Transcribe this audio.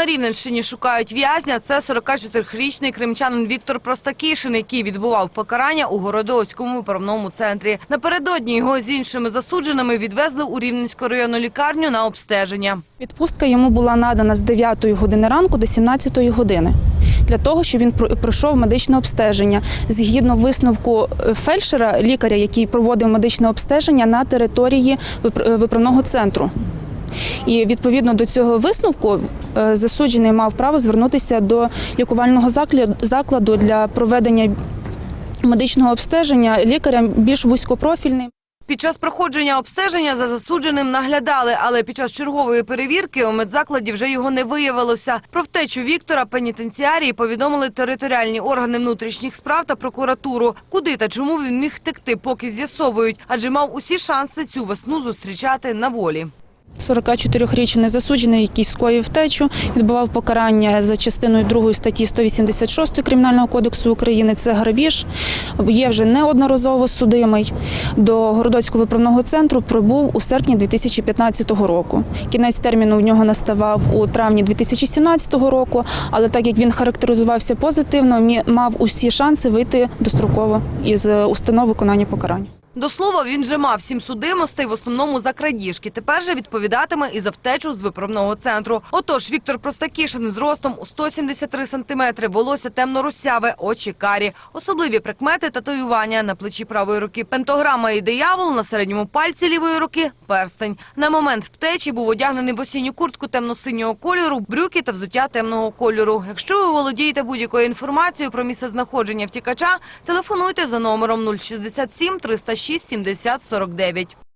На Рівненщині шукають в'язня. Це 44-річний кримчанин Віктор Простакішин, який відбував покарання у Городоцькому виправному центрі. Напередодні його з іншими засудженими відвезли у Рівненську районну лікарню на обстеження. Відпустка йому була надана з 9 години ранку до 17 години. Для того, щоб він про- пройшов медичне обстеження згідно висновку е, фельдшера, лікаря, який проводив медичне обстеження на території е, виправного центру. І відповідно до цього висновку е, засуджений мав право звернутися до лікувального закладу для проведення медичного обстеження лікарем більш вузькопрофільним. Під час проходження обстеження за засудженим наглядали, але під час чергової перевірки у медзакладі вже його не виявилося. Про втечу Віктора пенітенціарії повідомили територіальні органи внутрішніх справ та прокуратуру. Куди та чому він міг втекти, поки з'ясовують, адже мав усі шанси цю весну зустрічати на волі. 44-річний засуджений, який скоїв втечу, відбував покарання за частиною 2 статті 186 Кримінального кодексу України. Це грабіж. Є вже неодноразово судимий. До Городоцького виправного центру прибув у серпні 2015 року. Кінець терміну в нього наставав у травні 2017 року, але так як він характеризувався позитивно, мав усі шанси вийти достроково із е, установ виконання покарань. До слова, він вже мав сім судимостей, в основному за крадіжки. Тепер же відповідатиме і за втечу з виправного центру. Отож, Віктор Простакішин з ростом у 173 сантиметри, волосся темно-русяве, очі карі. Особливі прикмети татуювання на плечі правої руки. Пентограма і диявол на середньому пальці лівої руки – перстень. На момент втечі був одягнений в осінню куртку темно-синього кольору, брюки та взуття темного кольору. Якщо ви володієте будь-якою інформацією про місце знаходження втікача, телефонуйте за номером 067 306 70 49.